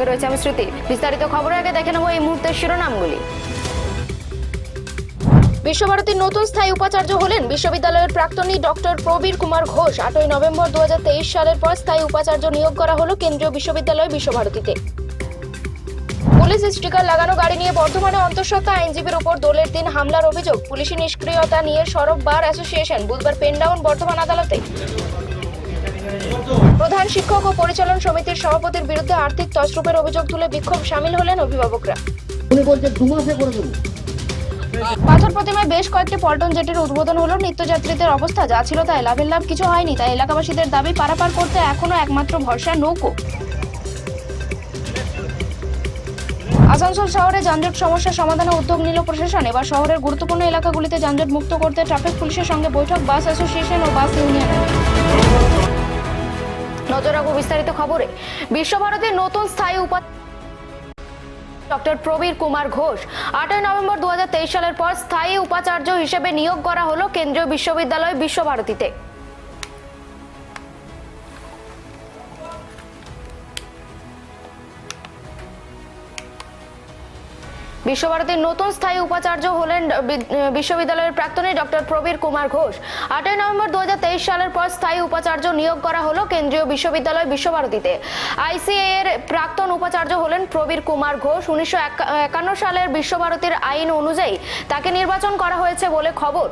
সঙ্গে রয়েছে আমি স্মৃতি। বিস্তারিত খবরের আগে দেখে নেব এই মুহূর্তের শিরোনামগুলি। বিশ্বভারতীর নতুন স্থায়ী উপাচার্য হলেন বিশ্ববিদ্যালয়ের প্রাক্তনী ডক্টর প্রবীর কুমার ঘোষ। আটই নভেম্বর দু সালের পর স্থায়ী উপাচার্য নিয়োগ করা হলো কেন্দ্রীয় বিশ্ববিদ্যালয় বিশ্বভারতীতে। পুলিশ স্টিকার লাগানো গাড়ি নিয়ে বর্ধমানে অন্তঃসত্ত্বা আইনজীবীর উপর দোলের দিন হামলার অভিযোগ। পুলিশি নিষ্ক্রিয়তা নিয়ে সড়ক বার অ্যাসোসিয়েশন। বুধবার পেনডাউন বর্ধমান আদালতে। প্রধান শিক্ষক ও পরিচালন সমিতির সভাপতির বিরুদ্ধে আর্থিক তছরূপের অভিযোগ তুলে বিক্ষোভ সামিল হলেন অভিভাবকরা। উনি বলছেন দু মাসে করে দেবো। পাথর প্রতিমায় বেশ কয়েকটি পল্টন জেটির উদ্বোধন হলো। নিত্যযাত্রীদের অবস্থা যা ছিল তাই লাভের লাভ কিছু হয়নি তাই এলাকাবাসীদের দাবি পারাপার করতে এখনও একমাত্র ভরসা নৌকো। আসানসোল শহরে যানজট সমস্যার সমাধানে উদ্যোগ নিল প্রশাসন। এবার শহরের গুরুত্বপূর্ণ এলাকাগুলিতে যানজট মুক্ত করতে ট্রাফিক পুলিশের সঙ্গে বৈঠক বাস অ্যাসোসিয়েশন ও বাস ইউনিয়ন। নজর রাখব বিস্তারিত খবরে। বিশ্বভারতীর নতুন স্থায়ী উপা ডক্টর প্রবীর কুমার ঘোষ, আটই নভেম্বর দু হাজার তেইশ সালের পর স্থায়ী উপাচার্য হিসেবে নিয়োগ করা হলো কেন্দ্রীয় বিশ্ববিদ্যালয় বিশ্বভারতীতে। বিশ্বভারতীর নতুন স্থায়ী উপাচার্য হলেন বিশ্ববিদ্যালয়ের প্রাক্তনী ডক্টর প্রবীর কুমার ঘোষ। আটই নভেম্বর দু হাজার তেইশ সালের পর স্থায়ী উপাচার্য নিয়োগ করা হলো কেন্দ্রীয় বিশ্ববিদ্যালয় বিশ্বভারতীতে। আইসিএ এর প্রাক্তন উপাচার্য হলেন প্রবীর কুমার ঘোষ। উনিশশো একান্ন সালের বিশ্বভারতীর আইন অনুযায়ী তাকে নির্বাচন করা হয়েছে বলে খবর।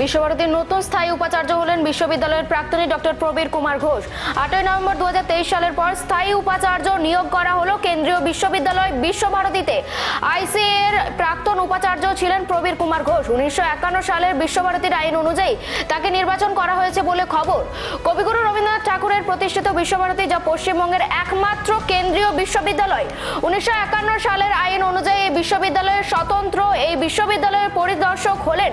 বিশ্বভারতীর নতুন স্থায়ী উপাচার্য হলেন বিশ্ববিদ্যালয়ের প্রাক্তনী ডক্টর প্রবীর কুমার ঘোষ। আটই নভেম্বর দু হাজার তেইশ সালের পর স্থায়ী উপাচার্য নিয়োগ করা হলো কেন্দ্রীয় বিশ্ববিদ্যালয় বিশ্বভারতীতে। আইসি এর প্রাক্তন উপাচার্য ছিলেন প্রবীর কুমার ঘোষ। উনিশশো একান্ন সালের বিশ্বভারতীর আইন অনুযায়ী তাকে নির্বাচন করা হয়েছে বলে খবর। কবিগুরু রবীন্দ্রনাথ ঠাকুরের প্রতিষ্ঠিত বিশ্বভারতী যা পশ্চিমবঙ্গের একমাত্র কেন্দ্রীয় বিশ্ববিদ্যালয়। উনিশশো একান্ন সালের আইন অনুযায়ী এই বিশ্ববিদ্যালয়ের স্বতন্ত্র এই বিশ্ববিদ্যালয়ের পরিদর্শক হলেন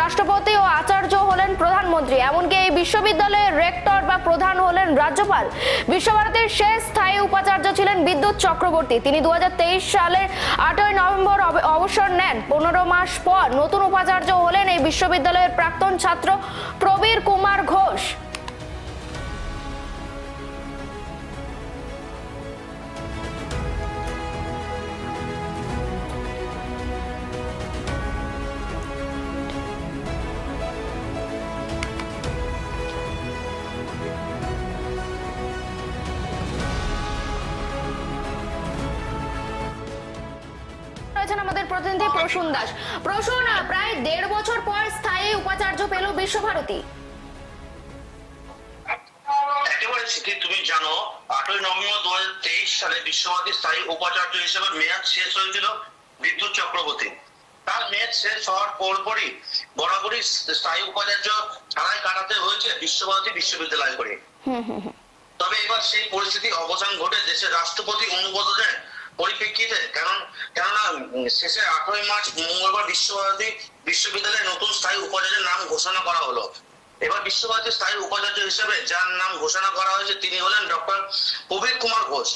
রাষ্ট্রপতি ও আচার্য হলেন প্রধানমন্ত্রী, এমনকি এই বিশ্ববিদ্যালয়ের রেক্টর বা প্রধান হলেন রাজ্যপাল। বিশ্বভারতীর শেষ স্থায়ী উপাচার্য ছিলেন বিদ্যুৎ চক্রবর্তী। তিনি দু হাজার তেইশ সালের আটই নভেম্বর অব- অবসর নেন। পনেরো মাস পর নতুন উপাচার্য হলেন এই বিশ্ববিদ্যালয়ের প্রাক্তন ছাত্র প্রবীর কুমার ঘোষ। প্রসূন দাস। প্রসূন প্রায় দেড় বছর পর স্থায়ী উপাচার্য পেল বিশ্বভারতী। একেবারে তুমি জানো আটই নভেম্বর দু হাজার তেইশ সালে বিশ্বভারতী স্থায়ী উপাচার্য হিসেবে মেয়াদ শেষ হয়েছিল বিদ্যুৎ চক্রবর্তী। তার মেয়াদ শেষ হওয়ার পরপরই বরাবরই স্থায়ী উপাচার্য ছাড়াই কাটাতে হয়েছে বিশ্বভারতী বিশ্ববিদ্যালয় করে। তবে এবার সেই পরিস্থিতি অবসান ঘটে দেশের রাষ্ট্রপতি অনুমোদনের পরিপ্রেক্ষিতে কারণ কেননা শেষে আঠারোই মার্চ মঙ্গলবার বিশ্বভারতী বিশ্ববিদ্যালয়ের নতুন স্থায়ী উপাচার্যের নাম ঘোষণা করা হলো। এবার বিশ্বভারতী স্থায়ী উপাচার্য হিসেবে যার নাম ঘোষণা করা হয়েছে তিনি হলেন ডক্টর প্রবীর কুমার ঘোষ।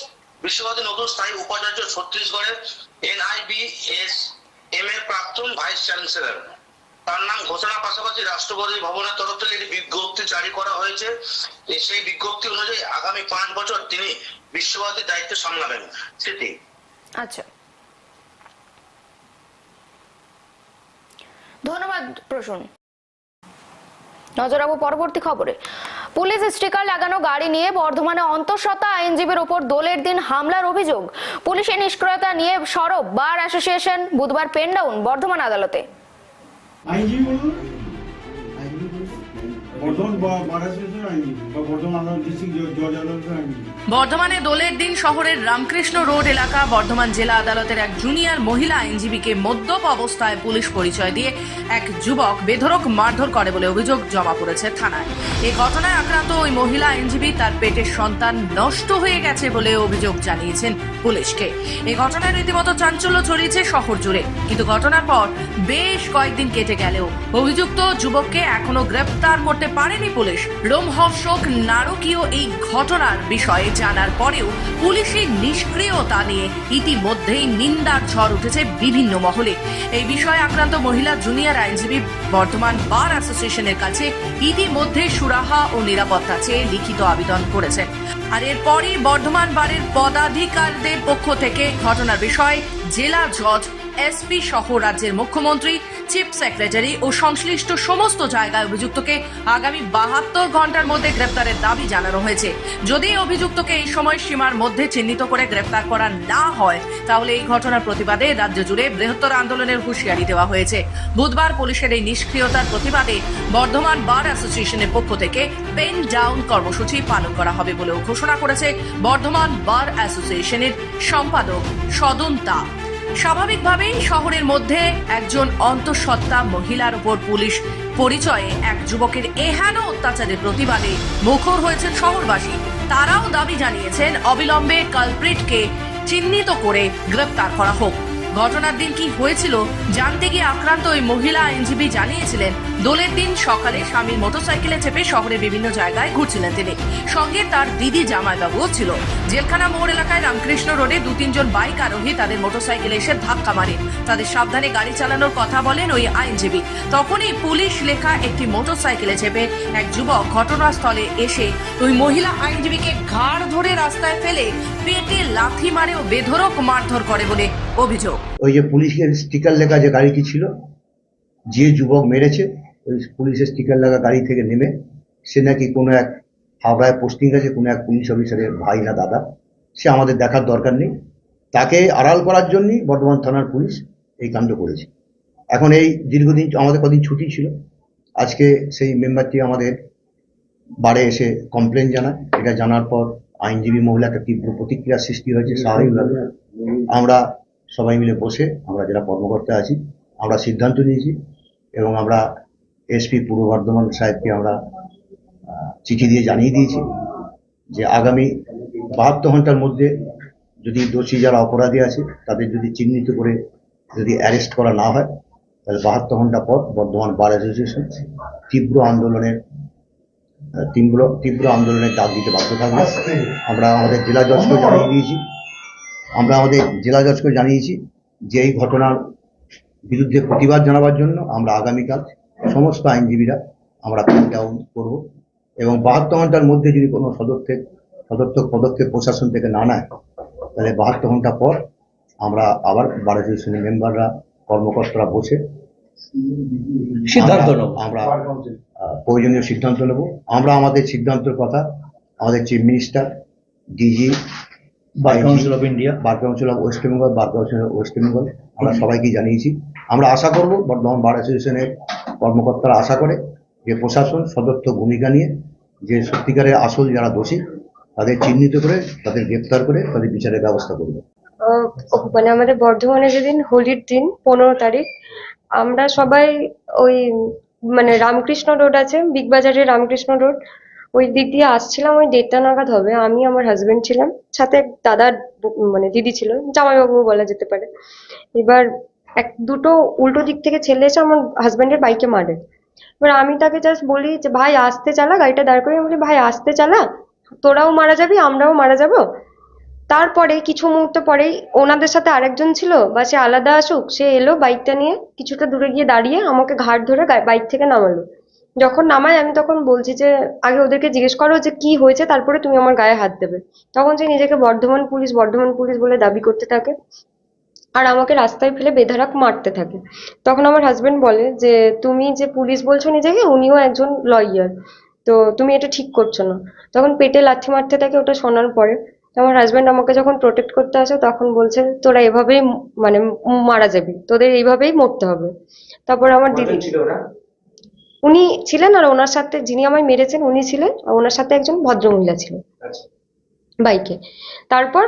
বিশ্বভারতী নতুন স্থায়ী উপাচার্য ছত্তিশগড়ের এনআইবিএস এম এর প্রাক্তন ভাইস চ্যান্সেলর। তার নাম ঘোষণার পাশাপাশি রাষ্ট্রপতি ভবনের তরফ থেকে একটি বিজ্ঞপ্তি জারি করা হয়েছে। সেই বিজ্ঞপ্তি অনুযায়ী আগামী পাঁচ বছর তিনি বিশ্বভারতীর দায়িত্ব সামলাবেন। স্মৃতি আচ্ছা। ধন্যবাদ প্রসূন। নজর রাখব পরবর্তী খবরে। পুলিশ স্টিকার লাগানো গাড়ি নিয়ে বর্ধমানে অন্তঃসত্ত্বা আইনজীবীর উপর দোলের দিন হামলার অভিযোগ। পুলিশের নিষ্ক্রিয়তা নিয়ে সরব বার অ্যাসোসিয়েশন বুধবার পেনডাউন বর্ধমান আদালতে। বর্ধমানে দোলের দিন শহরের রামকৃষ্ণ রোড এলাকা, বর্ধমান জেলা আদালতের এক জুনিয়র মহিলা আইনজীবীকে মদ্যপ অবস্থায় পুলিশ পরিচয় দিয়ে এক যুবক বেধরক মারধর করে বলে অভিযোগ জমা পড়েছে থানায়। এই ঘটনায় আক্রান্ত ওই মহিলা আইনজীবী তার পেটের সন্তান নষ্ট হয়ে গেছে বলে অভিযোগ জানিয়েছেন পুলিশকে। এই ঘটনায় রীতিমতো চাঞ্চল্য ছড়িয়েছে শহর জুড়ে। কিন্তু ঘটনার পর বেশ কয়েকদিন কেটে গেলেও অভিযুক্ত যুবককে এখনও গ্রেপ্তার করতে পারেনি পুলিশ। রোমহর্ষক নারকীয় এই ঘটনার বিষয়ে জানার পরেও পুলিশের নিষ্ক্রিয়তা নিয়ে ইতিমধ্যেই নিন্দার ঝড় উঠেছে বিভিন্ন মহলে। এই বিষয়ে আক্রান্ত মহিলা জুনিয়র আইনজীবী বর্তমান বার অ্যাসোসিয়েশনের কাছে ইতিমধ্যে সুরাহা ও নিরাপত্তা চেয়ে লিখিত আবেদন করেছেন। আর এরপরই বর্ধমান বারের পদাধিকারদের পক্ষ থেকে ঘটনার বিষয়ে জেলা জজ এসপি সহ রাজ্যের মুখ্যমন্ত্রী চিফ সেক্রেটারি ও সংশ্লিষ্ট সমস্ত জায়গায় অভিযুক্তকে আগামী বাহাত্তর ঘণ্টার মধ্যে গ্রেপ্তারের দাবি জানানো হয়েছে। যদি অভিযুক্তকে এই সময় সীমার মধ্যে চিহ্নিত করে গ্রেপ্তার করা না হয়, তাহলে এই ঘটনার প্রতিবাদে রাজ্য জুড়ে বৃহত্তর আন্দোলনের হুঁশিয়ারি দেওয়া হয়েছে। বুধবার পুলিশের এই নিষ্ক্রিয়তার প্রতিবাদে বর্ধমান বার অ্যাসোসিয়েশনের পক্ষ থেকে পেন ডাউন কর্মসূচি পালন করা হবে বলেও ঘোষণা করেছে বর্ধমান বার অ্যাসোসিয়েশনের সম্পাদক সদন্তা। স্বাভাবিকভাবেই শহরের মধ্যে একজন অন্তঃসত্ত্বা মহিলার উপর পুলিশ পরিচয়ে এক যুবকের এহেন অত্যাচারের প্রতিবাদে মুখর হয়েছেন শহরবাসী। তারাও দাবি জানিয়েছেন, অবিলম্বে কালপ্রিটকে চিহ্নিত করে গ্রেপ্তার করা হোক। ঘটনার দিন কি হয়েছিল জানতে গিয়ে আক্রান্ত ওই মহিলা আইনজীবী জানিয়েছিলেন। দোলের দিন সকালে স্বামীর মোটরসাইকেলে চেপে শহরের বিভিন্ন জায়গায় ঘুরছিলেন তিনি। সঙ্গে তার দিদি জামাইবাবুও ছিল। জেলখানা মোড় এলাকায় রামকৃষ্ণ রোডে দু তিনজন বাইক আরোহী তাদের মোটরসাইকেলে এসে ধাক্কা মারে তাদের সাবধানে গাড়ি চালানোর কথা বলেন ওই আইনজীবী। তখনই পুলিশ লেখা একটি মোটরসাইকেলে চেপে এক যুবক ঘটনাস্থলে এসে ওই মহিলা আইনজীবীকে ঘাড় ধরে রাস্তায় ফেলে পেটে লাথি মারে ও বেধরক মারধর করে বলে অভিযোগ। ওই যে পুলিশের স্টিকার লেখা যে গাড়িটি ছিল, যে যুবক মেরেছে, ওই পুলিশের স্টিকার লাগা গাড়ি থেকে নেমে সে নাকি কোনো এক হাওড়ায় পোস্টিং আছে, কোনো এক পুলিশ অফিসারের ভাই না দাদা। সে আমাদের দেখার দরকার নেই। তাকে আড়াল করার জন্যই বর্ধমান থানার পুলিশ এই কাণ্ড করেছে। এখন এই দীর্ঘদিন, আমাদের কদিন ছুটি ছিল। আজকে সেই মেম্বারটি আমাদের বারে এসে কমপ্লেন জানায়। এটা জানার পর আইনজীবী মহিলা একটা তীব্র প্রতিক্রিয়ার সৃষ্টি হয়েছে, স্বাভাবিকভাবে। আমরা সবাই মিলে বসে আমরা যারা কর্মকর্তা আছি, আমরা সিদ্ধান্ত নিয়েছি এবং আমরা এসপি পূর্ব বর্ধমান সাহেবকে আমরা চিঠি দিয়ে জানিয়ে দিয়েছি যে আগামী বাহাত্তর ঘণ্টার মধ্যে যদি দোষী যারা অপরাধী আছে তাদের যদি চিহ্নিত করে যদি অ্যারেস্ট করা না হয়, তাহলে বাহাত্তর ঘণ্টা পর বর্ধমান বার অ্যাসোসিয়েশন তীব্র আন্দোলনের তীব্র তীব্র আন্দোলনের ডাক দিতে বাধ্য থাকবে। আমরা আমাদের জেলা জজকেও জানিয়ে দিয়েছি। আমরা আমাদের জেলা জজকে জানিয়েছি যে এই ঘটনার বিরুদ্ধে প্রতিবাদ জানাবার জন্য আমরা আগামীকাল সমস্ত আইনজীবীরা আমরা ডাউন করব এবং বাহাত্তর ঘণ্টার মধ্যে যদি কোনো সদক্ষেপ সদর্থক পদক্ষেপ প্রশাসন থেকে না নেয় তাহলে বাহাত্তর ঘণ্টা পর আমরা আবার বার অ্যাসোসিয়েশনের মেম্বাররা কর্মকর্তারা বসে সিদ্ধান্ত নেব। আমরা প্রয়োজনীয় সিদ্ধান্ত নেব আমরা আমাদের সিদ্ধান্তের কথা আমাদের chief minister DG bar council of India bar council of West Bengal bar council of West Bengal আমরা সবাইকে জানিয়েছি। আমরা আশা করব বর্ধমান বার অ্যাসোসিয়েশনের কর্মকর্তারা আশা করে যে প্রশাসন সদর্থ ভূমিকা নিয়ে যে সত্যিকারের আসল যারা দোষী তাদের চিহ্নিত করে তাদের গ্রেপ্তার করে তাদের বিচারের ব্যবস্থা করবে। আহ, মানে আমাদের বর্ধমানে যেদিন হোলির দিন পনেরো তারিখ আমরা সবাই ওই মানে রামকৃষ্ণ রোড আছে বিগ বাজারের রামকৃষ্ণ রোড ওই দিক দিয়ে আসছিলাম, ওই দেড়টা নাগাদ হবে। আমি আমার হাজবেন্ড ছিলাম। সাথে এক দাদার মানে দিদি ছিল। জামাইবাবু বলা যেতে পারে। এবার এক দুটো উল্টো দিক থেকে ছেলে এসে আমার হাজবেন্ডের বাইকে মারে। এবার আমি তাকে জাস্ট বলি যে, ভাই, আসতে চালা, গাড়িটা দাঁড় করে বলি, ভাই, আসতে চালা? তোরাও মারা যাবি, আমরাও মারা যাব? তারপরে কিছু মুহূর্ত পরেই ওনাদের সাথে আরেকজন ছিল, বা সে আলাদা আসুক, সে এলো বাইকটা নিয়ে, কিছুটা দূরে গিয়ে দাঁড়িয়ে আমাকে ঘাট ধরে বাইক থেকে নামালো। যখন নামায় আমি তখন বলছি যে আগে ওদেরকে জিজ্ঞেস করো যে কি হয়েছে তারপরে তুমি আমার গায়ে হাত দেবে। তখন সে নিজেকে বর্ধমান পুলিশ বর্ধমান পুলিশ বলে দাবি করতে থাকে আর আমাকে রাস্তায় ফেলে বেধারাক মারতে থাকে। তখন আমার হাজবেন্ড বলে যে তুমি যে পুলিশ বলছো নিজেকে উনিও একজন লয়ার তো তুমি এটা ঠিক করছ না। তখন পেটে লাথি মারতে থাকে ওটা শোনার পরে। আমার হাজবেন্ড আমাকে যখন প্রোটেক্ট করতে আসে তখন বলছে তোরা এভাবেই মানে মারা যাবি। তোদের এইভাবেই মরতে হবে। তারপর আমার দিদি উনি ছিলেন আর ওনার সাথে যিনি আমায় মেরেছেন উনি ছিলেন আর ওনার সাথে একজন ভদ্রমহিলা ছিল বাইকে। তারপর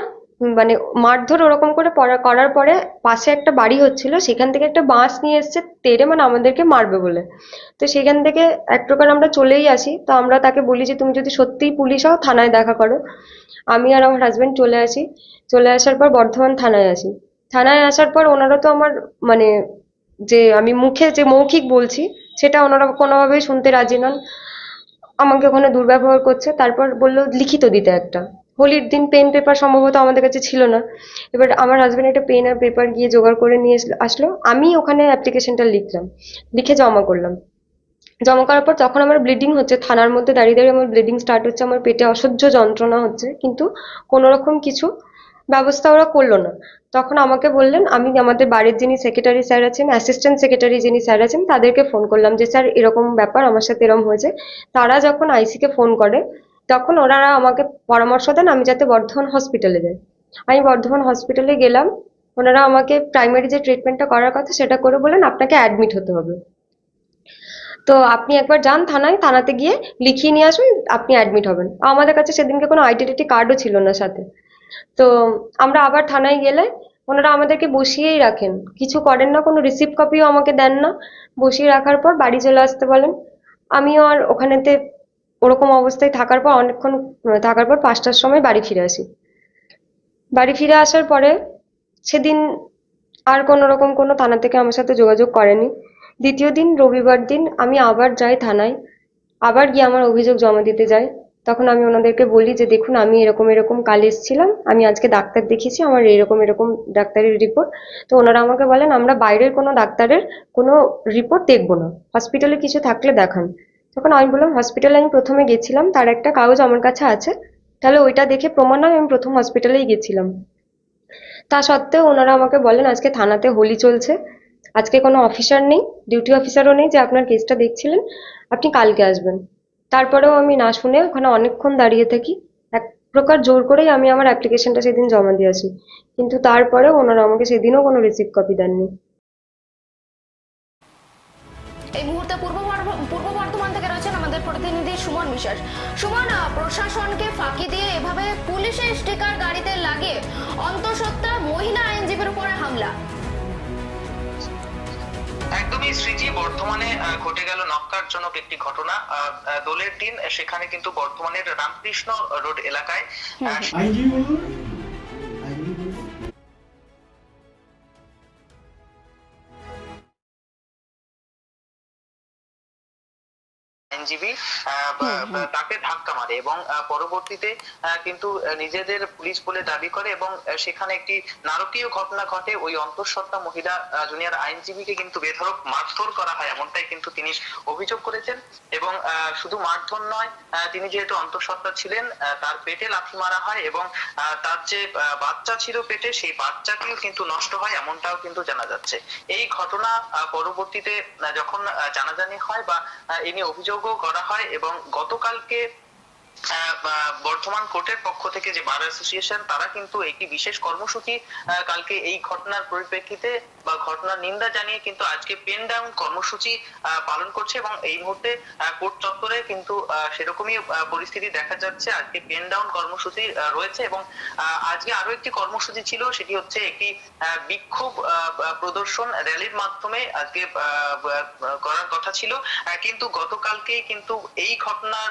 মানে মারধর ওরকম করে করার পরে পাশে একটা বাড়ি হচ্ছিল সেখান থেকে একটা বাঁশ নিয়ে এসছে তেড়ে মানে আমাদেরকে মারবে বলে। তো সেখান থেকে এক প্রকার আমরা চলেই আসি। তো আমরা তাকে বলি যে তুমি যদি সত্যিই পুলিশ হও থানায় দেখা করো। আমি আর আমার হাজব্যান্ড চলে আসি। চলে আসার পর বর্ধমান থানায় আসি। থানায় আসার পর ওনারা তো আমার মানে যে আমি মুখে যে মৌখিক বলছি সেটা ওনারা কোনোভাবেই শুনতে রাজি নন। আমাকে ওখানে দুর্ব্যবহার করছে, তারপর বলল, লিখিত দিতে একটা। হোলির দিন পেন পেপার সম্ভবত আমাদের কাছে ছিল না। এবার আমার হাজবেন্ড একটা পেন আর পেপার গিয়ে জোগাড় করে নিয়ে আসলো। আমি ওখানে অ্যাপ্লিকেশনটা লিখলাম, লিখে জমা করলাম। জমা করার পর তখন আমার ব্লিডিং হচ্ছে, থানার মধ্যে দাঁড়িয়ে দাঁড়িয়ে আমার ব্লিডিং স্টার্ট হচ্ছে, আমার পেটে অসহ্য যন্ত্রণা হচ্ছে, কিন্তু কোনো রকম কিছু ব্যবস্থা ওরা করল না। তখন আমাকে বললেন, আমি আমাদের বাড়ির যিনি সেক্রেটারি স্যার আছেন অ্যাসিস্ট্যান্ট সেক্রেটারি যিনি স্যার আছেন, তাদেরকে ফোন করলাম যে স্যার এরকম ব্যাপার আমার সাথে এরকম হয়েছে। তারা যখন আইসিকে ফোন করে, তখন ওনারা আমাকে পরামর্শ দেন, আমি যাতে বর্ধমান হসপিটালে যাই। আমি বর্ধমান হসপিটালে গেলাম, ওনারা আমাকে প্রাইমারি যে ট্রিটমেন্টটা করার কথা সেটা করে বললেন, আপনাকে অ্যাডমিট হতে হবে। তো আপনি একবার যান থানায়, থানাতে গিয়ে লিখিয়ে নিয়ে আসুন, আপনি অ্যাডমিট হবেন। আমাদের কাছে সেদিনকে কোনো আইডেন্টিটি কার্ডও ছিল না সাথে। তো আমরা আবার থানায় গেলে ওনারা আমাদেরকে বসিয়েই রাখেন। কিছু করেন না, কোনো রিসিপ্ট কপিও আমাকে দেন না। বসিয়ে রাখার পর বাড়ি চলে আসতে বলেন। আমিও আর ওখানেতে ওরকম অবস্থায় থাকার পর অনেকক্ষণ, থাকার পর পাঁচটার সময় বাড়ি ফিরে আসি। বাড়ি ফিরে আসার পরে সেদিন আর কোনো রকম কোনো থানা থেকে আমার সাথে যোগাযোগ করেনি। দ্বিতীয় দিন, রবিবার দিন আমি আবার যাই থানায়। আবার গিয়ে আমার অভিযোগ জমা দিতে যাই। তখন আমি ওনাদেরকে বলি যে, দেখুন, আমি এরকম এরকম কাল এসেছিলাম, আমি আজকে ডাক্তার দেখিয়েছি, আমার এরকম এরকম ডাক্তারের রিপোর্ট। তো ওনারা আমাকে বলেন, আমরা বাইরের কোনো ডাক্তারের কোনো রিপোর্ট দেখব না, হসপিটালে কিছু থাকলে দেখান। তখন আমি বললাম, হসপিটালে আমি প্রথমে গেছিলাম, তার একটা কাগজ আমার কাছে আছে, তাহলে ওইটা দেখে প্রমাণ হয়, আমি প্রথম হসপিটালেই গেছিলাম। তা সত্ত্বেও ওনারা আমাকে বলেন, আজকে থানাতে হোলি চলছে, আজকে কোনো অফিসার নেই, ডিউটি অফিসারও নেই যে আপনার কেসটা দেখছিলেন, আপনি কালকে আসবেন। তারপরেও আমি না শুনে ওখানে অনেকক্ষণ দাঁড়িয়ে থাকি। এক প্রকার জোর করেই আমি আমার অ্যাপ্লিকেশনটা সেদিন জমা দিয়ে আসি কিন্তু তারপরেও ওনারা আমাকে সেদিনও কোনো রিসিভ কপি দেননি। এই মুহূর্তে পূর্ব পূর্ব বর্ধমান থেকে রয়েছেন আমাদের প্রতিনিধি সুমন বিশ্বাস। সুমন প্রশাসনকে ফাঁকি দিয়ে এভাবে পুলিশের স্টিকার গাড়িতে লাগিয়ে অন্তঃসত্ত্বা মহিলা আইনজীবীর উপরে হামলা। একদমই স্মৃতি বর্তমানে ঘটে গেল নক্কারজনক একটি ঘটনা। দোলের দিন সেখানে কিন্তু বর্তমানের রামকৃষ্ণ রোড এলাকায় আইনজীবী তাকে ধাক্কা মারে এবং পরবর্তীতে কিন্তু নিজেদের পুলিশ বলে দাবি করে এবং সেখানে একটি নারকীয় ঘটনা ঘটে। ওই অন্তঃসত্ত্বা মহিলা জুনিয়র আইনজীবীকে কিন্তু বেধড়ক মারধর করা হয় এমনটাই কিন্তু তিনি অভিযোগ করেছেন। এবং শুধু মারধর নয় তিনি যেহেতু অন্তঃসত্ত্বা ছিলেন তার পেটে লাথি মারা হয় এবং তার যে বাচ্চা ছিল পেটে সেই বাচ্চাটিও কিন্তু নষ্ট হয় এমনটাও কিন্তু জানা যাচ্ছে। এই ঘটনা পরবর্তীতে যখন জানাজানি হয় বা এ নিয়ে অভিযোগও করা হয় এবং গতকালকে বর্ধমান কোর্টের পক্ষ থেকে যে বার অ্যাসোসিয়েশন, তারা কিন্তু একটি বিশেষ কর্মসূচি কালকে এই ঘটনার পরিপ্রেক্ষিতে বা ঘটনার নিন্দা জানিয়ে কিন্তু আজকে পেন ডাউন কর্মসূচি পালন করছে এবং এই মুহূর্তে কোর্ট চত্বরে কিন্তু সেরকমই পরিস্থিতি দেখা যাচ্ছে। আজকে পেন ডাউন কর্মসূচি রয়েছে এবং আজকে আরও একটি কর্মসূচি ছিল, সেটি হচ্ছে একটি বিক্ষোভ প্রদর্শন র্যালির মাধ্যমে আজকে করার কথা ছিল। কিন্তু গতকালকেই কিন্তু এই ঘটনার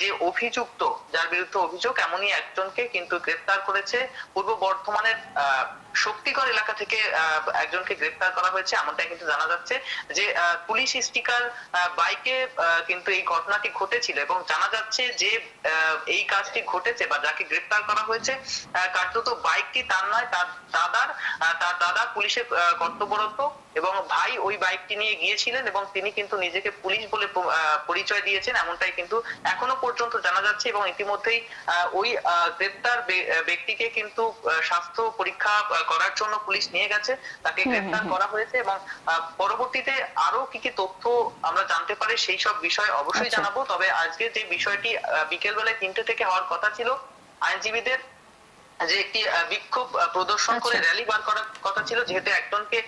যে অভিযুক্ত, যার বিরুদ্ধে অভিযোগ, এমনই একজনকে কিন্তু গ্রেপ্তার করেছে। পূর্ব বর্ধমানের শক্তিগড় এলাকা থেকে একজনকে গ্রেপ্তার করা হয়েছে, এমনটাই কিন্তু জানা যাচ্ছে যে পুলিশ স্টিকার বাইকে কিন্তু এই ঘটনাটি ঘটেছিল এবং জানা যাচ্ছে যে এই কাজটি ঘটেছে বা যাকে গ্রেপ্তার করা হয়েছে কার্যত বাইকটি তার নয়, তার দাদার তার দাদা পুলিশের কর্তব্যরত। এবং ভাই ওই বাইকটি নিয়ে গিয়েছিলেন এবং তিনি কিন্তু নিজেকে পুলিশ বলে পরিচয় দিয়েছেন। এমনটাই কিন্তু এখনও পর্যন্ত জানা যাচ্ছে এবং ইতিমধ্যেই ওই গ্রেপ্তার ব্যক্তিকে কিন্তু স্বাস্থ্য পরীক্ষা করার জন্য পুলিশ নিয়ে গেছে। তাকে গ্রেপ্তার করা হয়েছে এবং পরবর্তীতে আরও কি কি তথ্য আমরা জানতে পারি সেই সব বিষয় অবশ্যই আচ্ছা। জানাব। তবে আজকে যে বিষয়টি বিকেল বেলায় তিনটে থেকে হওয়ার কথা ছিল আইনজীবীদের যে একটি বিক্ষোভ প্রদর্শন করে আচ্ছা। র্যালি বার করার কথা ছিল যেহেতু একজনকে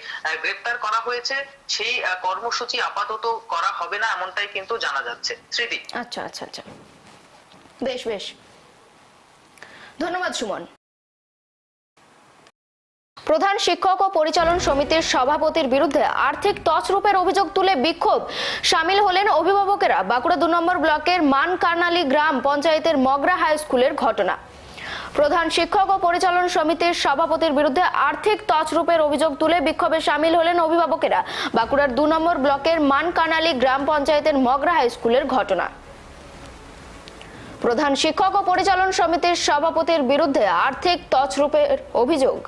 গ্রেপ্তার করা হয়েছে সেই কর্মসূচি আপাতত করা হবে না এমনটাই কিন্তু জানা যাচ্ছে। স্মৃতি? আচ্ছা আচ্ছা আচ্ছা। বেশ বেশ। ধন্যবাদ সুমন। প্রধান শিক্ষক ও পরিচালন সমিতির সভাপতির বিরুদ্ধে আর্থিক তছরূপের অভিযোগ তুলে বিক্ষোভ। সামিল হলেন অভিভাবকেরা। বাঁকুড়া দু নম্বর ব্লকের মানকার্নালি গ্রাম পঞ্চায়েতের মগরা হাই স্কুলের ঘটনা। প্রধান শিক্ষক ও পরিচালন সমিতির সভাপতির বিরুদ্ধে আর্থিক তছরূপের অভিযোগ তুলে বিক্ষোভে সামিল হলেন অভিভাবকেরা। বাঁকুড়ার দু নম্বর ব্লকের মানকানালি গ্রাম পঞ্চায়েতের মগরা হাই স্কুলের ঘটনা। প্রধান শিক্ষক ও পরিচালন সমিতির সভাপতির বিরুদ্ধে আর্থিক তছরূপের অভিযোগ।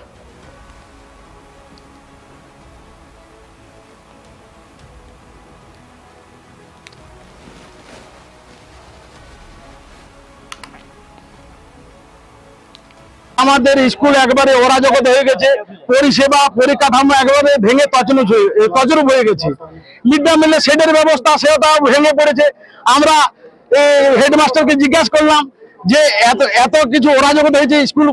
আমাদের স্কুল একবারে অরাজকতা হয়ে গেছে। পরিষেবা, পরিকাঠামো একবারে ভেঙে তছনছ হয়ে তছরূপ হয়ে গেছে। মিড ডে মিলের শেডের ব্যবস্থা, সেটাও ভেঙে পড়েছে। আমরা হেডমাস্টারকে জিজ্ঞাসা করলাম যে, এত এত কিছু অরাজকতা হয়েছে স্কুল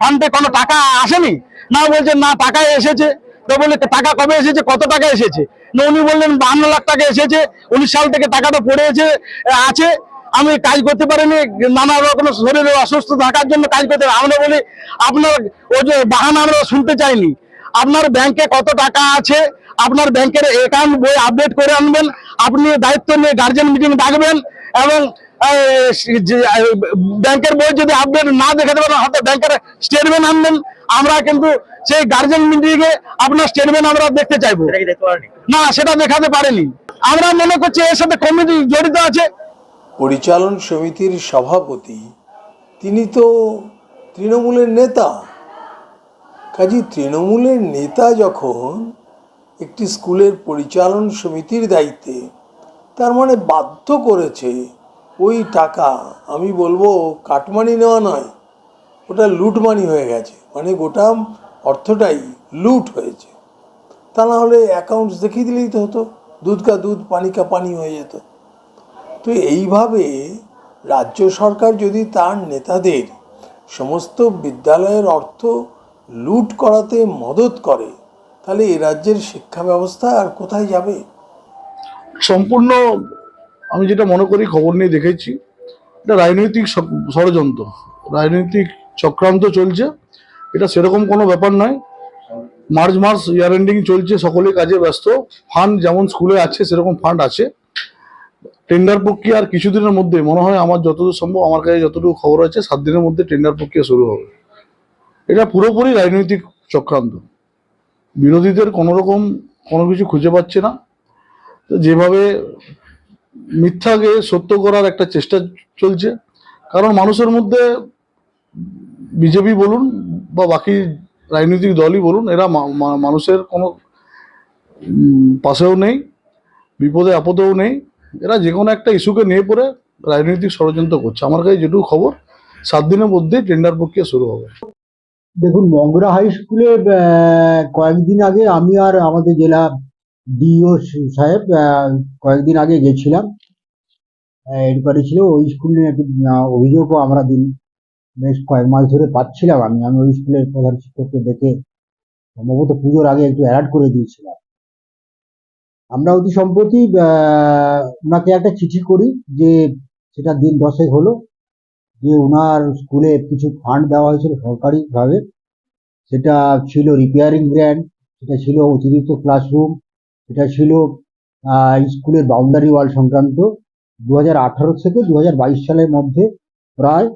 ফান্ডে কোনো টাকা আসেনি? না বলছে, না টাকা এসেছে। তো বলে টাকা কবে এসেছে? কত টাকা এসেছে? না, উনি বললেন, বান্ন লাখ টাকা এসেছে। উনিশ সাল থেকে টাকাটা পড়েছে আছে। আমি কাজ করতে পারিনি নানা রকম শরীরে অসুস্থ থাকার জন্য কাজ করতে পারি- আমরা বলি আপনার ওই যে বাহানা আমরা শুনতে চাইনি। আপনার ব্যাংকে কত টাকা আছে? আপনার ব্যাংকের অ্যাকাউন্ট বই আপডেট করে আনবেন। আপনি দায়িত্ব নিয়ে গার্জেন মিটিং ডাকবেন এবং ব্যাংকের বই যদি আপডেট না দেখাতে পারেন হয়তো ব্যাংকের স্টেটমেন্ট আনবেন। আমরা কিন্তু সেই গার্জেন মিটিং এ আপনার স্টেটমেন্ট আমরা দেখতে চাইব। না সেটা দেখাতে পারেনি। আমরা মনে করছি এর সাথে কমিটি জড়িত আছে। পরিচালন সমিতির সভাপতি, তিনি তো তৃণমূলের নেতা। কাজী তৃণমূলের নেতা যখন একটি স্কুলের পরিচালন সমিতির দায়িত্বে, তার মানে বাধ্য করেছে, ওই টাকা আমি বলব কাটমানি নেওয়া নয়, ওটা লুটমানি হয়ে গেছে। মানে গোটা অর্থটাই লুট হয়েছে। তা না হলে অ্যাকাউন্টস দেখিয়ে দিলেই তো হতো। দুধ কা দুধ, পানি কা পানি হয়ে যেত। তো এইভাবে রাজ্য সরকার যদি তার নেতাদের সমস্ত বিদ্যালয়ের অর্থ লুট করাতে মদত করে, তাহলে এ রাজ্যের শিক্ষা ব্যবস্থা আর কোথায় যাবে? সম্পূর্ণ আমি যেটা মনে করি, খবর নিয়ে দেখেছি, এটা রাজনৈতিক ষড়যন্ত্র, রাজনৈতিক চক্রান্ত চলছে। এটা সেরকম কোনো ব্যাপার নয়। মার্চ মাস ইয়ার এন্ডিং চলছে সকলে কাজে ব্যস্ত। ফান্ড যেমন স্কুলে আছে, সেরকম ফান্ড আছে। টেন্ডার প্রক্রিয়া আর কিছুদিনের মধ্যে মনে হয় আমার যতদূর সম্ভব আমার কাছে যতটুকু খবর আছে, সাত দিনের মধ্যে টেন্ডার প্রক্রিয়া শুরু হবে। এটা পুরোপুরি রাজনৈতিক চক্রান্ত। বিরোধীদের কোনো রকম কোনো কিছু খুঁজে পাচ্ছে না। যেভাবে মিথ্যাকে সত্য করার একটা চেষ্টা চলছে, কারণ মানুষের মধ্যে বিজেপি বলুন বা বাকি রাজনৈতিক দলই বলুন, এরা মানুষের কোনো পাশেও নেই, বিপদে আপদেও নেই। এরা যে কোনো একটা ইস্যুকে নিয়ে পড়ে রাজনৈতিক ষড়যন্ত্র করছে। আমার কাছে যেটুকু খবর, সাত দিনের মধ্যে টেন্ডার প্রক্রিয়া শুরু হবে। দেখুন মগরা হাই স্কুলে কয়েকদিন আগে আমি আর আমাদের জেলা ডিও সাহেব কয়েকদিন আগে গেছিলাম। এনকোয়ারি ছিল ওই স্কুল নিয়ে একটি অভিযোগও আমরা দিন, বেশ কয়েক মাস ধরে পাচ্ছিলাম আমি। আমি ওই স্কুলের প্রধান শিক্ষককে দেখে সম্ভবত পুজোর আগে একটু অ্যালার্ট করে দিয়েছিলাম। আমরা অতি সম্প্রতি ওনাকে একটা চিঠি করি যে সেটা দিন দশেক হলো, যে ওনার স্কুলে কিছু ফান্ড দেওয়া হয়েছিল সরকারিভাবে। সেটা ছিল রিপেয়ারিং গ্র্যান্ড সেটা ছিল অতিরিক্ত ক্লাসরুম সেটা ছিল স্কুলের বাউন্ডারি ওয়াল সংক্রান্ত। দু থেকে দু সালের মধ্যে প্রায়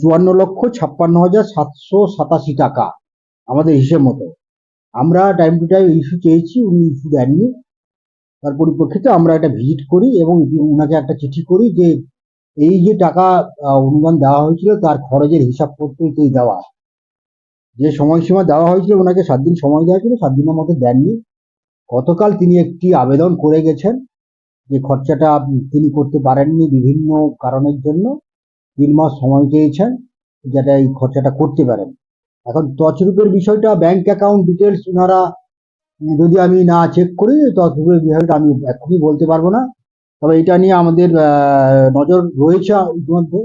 চুয়ান্ন লক্ষ ছাপ্পান্ন হাজার সাতশো সাতাশি টাকা আমাদের হিসেব মতো। আমরা টাইম টু টাইম ইস্যু চেয়েছি, উনি ইস্যু দেননি। তার পরিপ্রেক্ষিতে আমরা একটা ভিজিট করি এবং উনাকে একটা চিঠি করি যে, এই যে টাকা অনুদান দেওয়া হয়েছিল, তার খরচের হিসাব করতেই দেওয়া। যে সময়সীমা দেওয়া হয়েছিল ওনাকে সাত দিন সময় দেওয়া ছিল সাত দিনের মধ্যে দেননি। গতকাল তিনি একটি আবেদন করে গেছেন যে খরচাটা তিনি করতে পারেননি বিভিন্ন কারণের জন্য। তিন মাস সময় চেয়েছেন যাতে এই খরচাটা করতে পারেন। এখন তছরূপের বিষয়টা ব্যাংক অ্যাকাউন্ট ডিটেলস ওনারা, যদি আমি না চেক করি, তছরূপের বিষয়টা আমি এখনই বলতে পারব না। তবে এটা নিয়ে আমাদের নজর রয়েছে ইতিমধ্যে।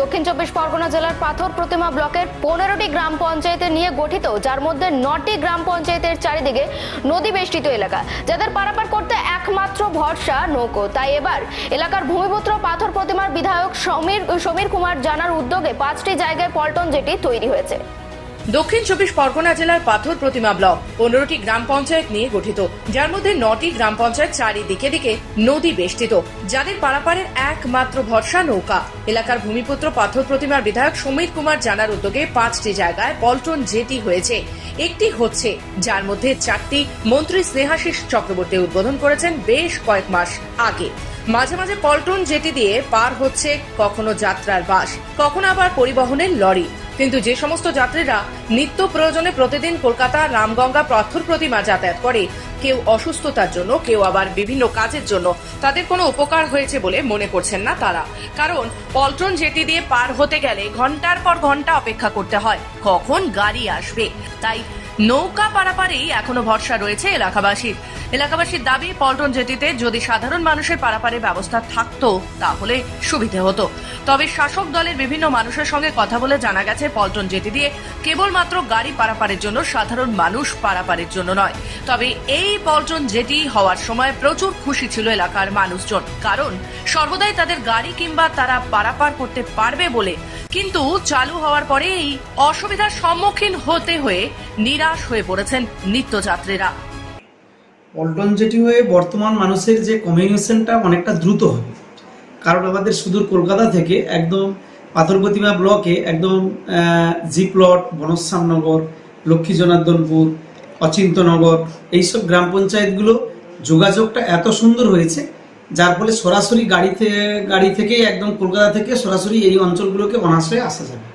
দক্ষিণ চব্বিশ পরগনা জেলার পাথর প্রতিমা ব্লকের পনেরোটি গ্রাম পঞ্চায়েতে নিয়ে গঠিত, যার মধ্যে নটি গ্রাম পঞ্চায়েতের চারিদিকে নদী বেষ্টিত এলাকা, যাদের পারাপার করতে একমাত্র ভরসা নৌকো। তাই এবার এলাকার ভূমিপুত্র পাথর প্রতিমার বিধায়ক সমীর সমীর কুমার জানার উদ্যোগে পাঁচটি জায়গায় পল্টন জেটি তৈরি হয়েছে। দক্ষিণ চব্বিশ পরগনা জেলার পাথর প্রতিমা ব্লক। পনেরোটি গ্রাম পঞ্চায়েত নিয়ে গঠিত। যার মধ্যে নটি গ্রাম পঞ্চায়েত চারিদিকে দিকে নদী বেষ্টিত। যাদের পারাপারের একমাত্র ভরসা নৌকা। এলাকার ভূমিপুত্র পাথর প্রতিমার বিধায়ক সমীর কুমার জানার উদ্যোগে পাঁচটি জায়গায় পল্টন জেটি হয়েছে। একটি হচ্ছে, যার মধ্যে চারটি মন্ত্রী স্নেহাশিস চক্রবর্তী উদ্বোধন করেছেন বেশ কয়েক মাস আগে। মাঝে মাঝে পল্টন জেটি দিয়ে পার হচ্ছে কখনো যাত্রার বাস, কখনো আবার পরিবহনের লরি। কিন্তু যে সমস্ত যাত্রীরা নিত্য প্রয়োজনে প্রতিদিন কলকাতা রামগঙ্গা পাথর প্রতিমা যাতায়াত করে, কেউ অসুস্থতার জন্য, কেউ আবার বিভিন্ন কাজের জন্য, তাদের কোনো উপকার হয়েছে বলে মনে করছেন না তারা। কারণ পল্টন জেটি দিয়ে পার হতে গেলে ঘণ্টার পর ঘণ্টা অপেক্ষা করতে হয়, কখন গাড়ি আসবে। তাই নৌকা পারাপারেই এখনও ভরসা রয়েছে এলাকাবাসীর। এলাকাবাসীর দাবি, পল্টন জেটিতে যদি সাধারণ মানুষের পারাপারের ব্যবস্থা থাকতো, তাহলে সুবিধে হতো। তবে শাসক দলের বিভিন্ন মানুষের সঙ্গে কথা বলে জানা গেছে, পল্টন জেটি দিয়ে কেবলমাত্র গাড়ি পারাপারের জন্য সাধারণ মানুষ পারাপারের জন্য নয়। তবে এই পল্টন জেটি হওয়ার সময় প্রচুর খুশি ছিল এলাকার মানুষজন। কারণ, সর্বদাই তাদের গাড়ি কিংবা তারা পারাপার করতে পারবে বলে। কিন্তু চালু হওয়ার পরে এই অসুবিধার সম্মুখীন হতে হয়ে নিরাশ হয়ে পড়েছেন নিত্যযাত্রীরা। পল্টন জেটি হয়ে বর্তমান মানুষের যে কমিউনিকেশনটা অনেকটা দ্রুত হবে। কারণ আমাদের সুদূর কলকাতা থেকে একদম পাথর প্রতিমা ব্লকে একদম জি প্লট বনশ্যামনগর লক্ষ্মী জনার্দনপুর অচিন্তনগর, এইসব গ্রাম পঞ্চায়েতগুলো যোগাযোগটা এত সুন্দর হয়েছে, যার ফলে সরাসরি গাড়িতে গাড়ি থেকেই একদম কলকাতা থেকে সরাসরি এই অঞ্চলগুলোকে অনায়াসে আসা যাবে।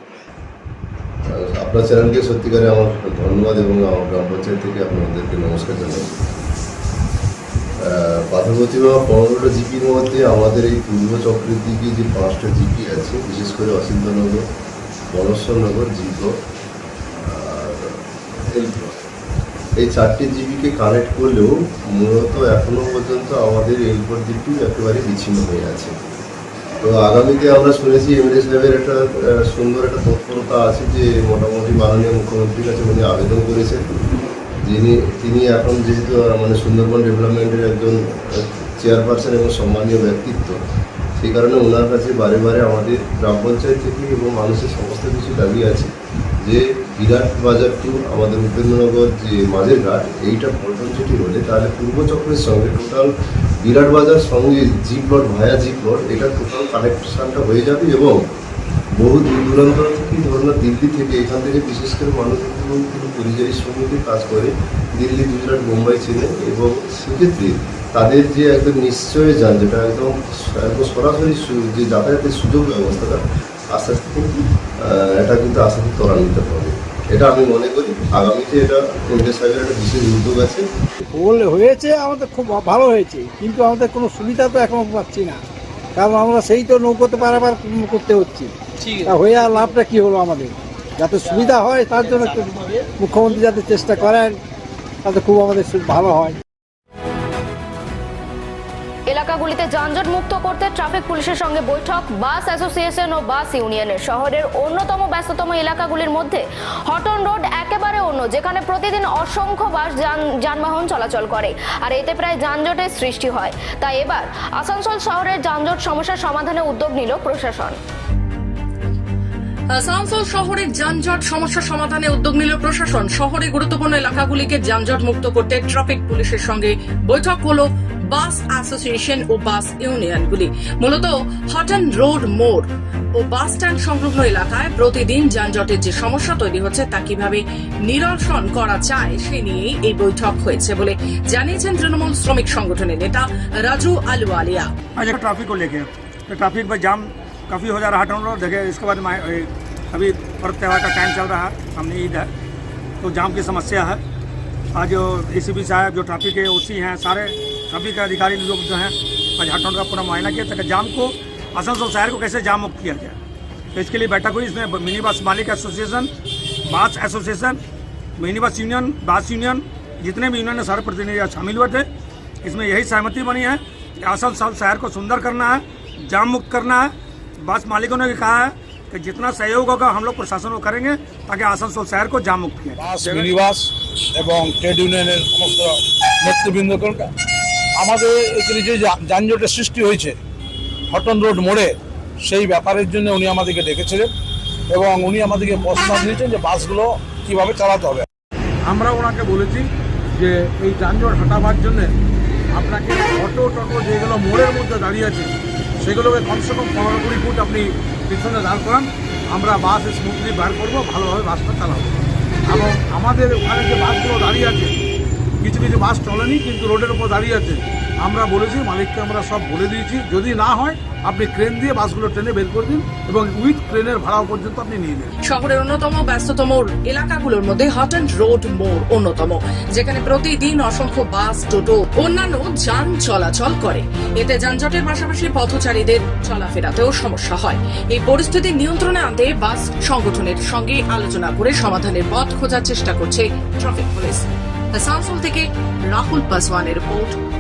আপনার চ্যানেলকে সত্যিকারে আমার ধন্যবাদ এবং গ্রাম পঞ্চায়েত থেকে আপনাদেরকে নমস্কার জানাই। পাথরপতি বা পনেরোটা জিপির মধ্যে আমাদের এই পূর্ব চক্রের দিকে যে পাঁচটা জিপি আছে, বিশেষ করে অচিন্তনগর বনশ্বরনগর, জিপ এই চারটে জিপিকে কানেক্ট করলেও মূলত এখনও পর্যন্ত আমাদের এলপোর্ট জিপি একেবারে বিচ্ছিন্ন হয়ে আছে। তো আগামীতে আমরা শুনেছি এমএলএ সাহেবের একটা সুন্দর একটা তৎপরতা আছে যে মোটামুটি মাননীয় মুখ্যমন্ত্রীর কাছে উনি আবেদন করেছেন। যিনি, তিনি এখন যেহেতু মানে সুন্দরবন ডেভেলপমেন্টের একজন চেয়ারপারসন এবং সম্মানীয় ব্যক্তিত্ব, সেই কারণে ওনার কাছে বারে বারে আমাদের গ্রাম পঞ্চায়েত থেকে এবং মানুষের সমস্ত কিছু দাবি আছে যে বিরাট বাজার টু আমাদের উপেন্দ্রনগর যে মাঝের ঘাট, এইটা পল্টন সিটি হলে তাহলে পূর্ব চক্রের সঙ্গে টোটাল বিরাট বাজার সঙ্গে G plot via G plot এটা টোটাল কানেকশানটা হয়ে যাবে এবং বহু দূর দূরান্ত থেকে, ধরুন দিল্লি থেকে, এখান থেকে বিশেষ করে মানুষ কিন্তু কিন্তু পরিযায়ী শ্রমিকে কাজ করে দিল্লি গুজরাট মুম্বাই চেনে এবং সেক্ষেত্রে তাদের যে একদম নিশ্চয় যান যেটা একদম একদম সরাসরি যে যাতায়াতের সুযোগ ব্যবস্থাটা আস্তে আস্তে কিন্তু এটা কিন্তু আস্তে আস্তে ত্বরান্বিত হবে। এটা আমি মনে করি। আগামীতে এটা কেন্দ্রীয় সাহেবের একটা বিশেষ উদ্যোগ আছে। হোল হয়েছে আমাদের খুব ভালো হয়েছে কিন্তু আমাদের কোনো সুবিধা তো এখনও পাচ্ছি না। কারণ আমরা সেই তো নৌকোতে পারাবার করতে হচ্ছে। হয়ে আর লাভটা কি হলো আমাদের? যাতে সুবিধা হয়, তার জন্য মুখ্যমন্ত্রী যাতে চেষ্টা করেন তাতে খুব আমাদের ভালো হয়। এলাকাগুলিতে যানজট মুক্ত করতে ট্রাফিক পুলিশের সঙ্গে বৈঠক, বাস অ্যাসোসিয়েশন ও বাস ইউনিয়নের। শহরের অন্যতম ব্যস্ততম এলাকাগুলির মধ্যে হটন রোড একেবারে অন্য, যেখানে প্রতিদিন অসংখ্য বাস যান- যানবাহন চলাচল করে, আর এতে প্রায় যানজটের সৃষ্টি হয়। তাই এবার আসানসোল শহরের যানজট সমস্যার সমাধানে উদ্যোগ নিল প্রশাসন। আসানসোল শহরের যানজট সমস্যা সমাধানে উদ্যোগ নিল প্রশাসন। শহরে গুরুত্বপূর্ণ এলাকাগুলিকে যানজট মুক্ত করতে ট্রাফিক পুলিশের সঙ্গে বৈঠক হলো বাস অ্যাসোসিয়েশন ও বাস ইউনিয়নগুলি। মূলত হটন রোড মোড় ও বাস স্ট্যান্ড সংলগ্ন এলাকায় প্রতিদিন যানজটের যে সমস্যা তৈরি হচ্ছে, তা কীভাবে নিরসন করা যায়, সে নিয়েই এই বৈঠক হয়েছে বলে জানিয়েছেন তৃণমূল শ্রমিক সংগঠনের নেতা রাজু আলুয়ালিয়া আচ্ছা, ট্রাফিক ট্রাফিক জাম ट्रैफ़िक काफ़ी हो जा रहा हटन रोड देखे इसके बाद अभी पर्व त्यौहार का टाइम चल रहा है, हमने ईद है तो जाम की समस्या है। आज ए सी साहब, जो ट्रैफ़िक के ओसी हैं, सारे सभी के अधिकारी लोग जो हैं आज हटन का पूरा मुआयना किया, ताकि जाम को, आसनसोल शहर को कैसे जाम मुक्त किया जाए। तो इसके लिए बैठक हुई, इसमें मिनी बस मालिक association, bus association mini bus union, bus union, जितने भी यूनियन सारे प्रतिनिधि शामिल हुए थे। इसमें यही सहमति बनी है कि आसनसोल शहर को सुंदर करना है, जाम मुक्त करना है बस मालिकों ने भी कहा है कि जितना सहयोग होगा हम लोग प्रशासन को करेंगे ताकि आसनसोल शहर को जाम मुक्त किया जाए। বাস মিনিবাস এবং ট্রেড ইউনিয়নের সমস্ত নেতৃবৃন্দকে আমাদের এখানে যে যা- যানজটের সৃষ্টি হয়েছে হটন রোড মোড়ে সেই ব্যাপারের জন্য উনি আমাদেরকে ডেকেছিলেন এবং উনি আমাদেরকে প্রস্তাব দিয়েছেন যে বাসগুলো কিভাবে চালাতে হবে আমরা ওনাকে বলেছি যে এই যানজট হটাবার জন্য আপনাকে অটো টোটো যেগুলো মোড়ের মধ্যে দাঁড়িয়ে আছে সেগুলোকে কমসে কম পনেরো কুড়ি ফুট আপনি পিছনে দাঁড় করান। আমরা বাস স্মুথলি বার করব, ভালোভাবে বাসটা চালাবো। এবং আমাদের ওখানে যে বাসগুলো দাঁড়িয়ে আছে, কিছু কিছু বাস চলেনি, কিন্তু রোডের উপর দাঁড়িয়ে আছে। আমরা বলেছি, মালিককে আমরা সব বলে দিয়েছি। যদি না হয়, আপনি ক্রেন দিয়ে বাসগুলো ট্রেনে বের করে দিন এবং উইথ ট্রেনের ভাড়াও পর্যন্ত আপনি নিয়ে নিন। শহরের অন্যতম ব্যস্ততম এলাকাগুলোর মধ্যে হট অ্যান্ড রোড মোড় অন্যতম, যেখানে প্রতিদিন অসংখ্য বাস, টোটো, অন্যান্য যান চলাচল করে। এতে যানজটের পাশাপাশি পথচারীদের চলাফেরাতেও সমস্যা হয়। এই পরিস্থিতি নিয়ন্ত্রণে আনতে বাস সংগঠনের সঙ্গে আলোচনা করে সমাধানের পথ খোঁজার চেষ্টা করছে ট্রাফিক পুলিশ। আসানসোল থেকে রাহুল পাসওয়ানের রিপোর্ট।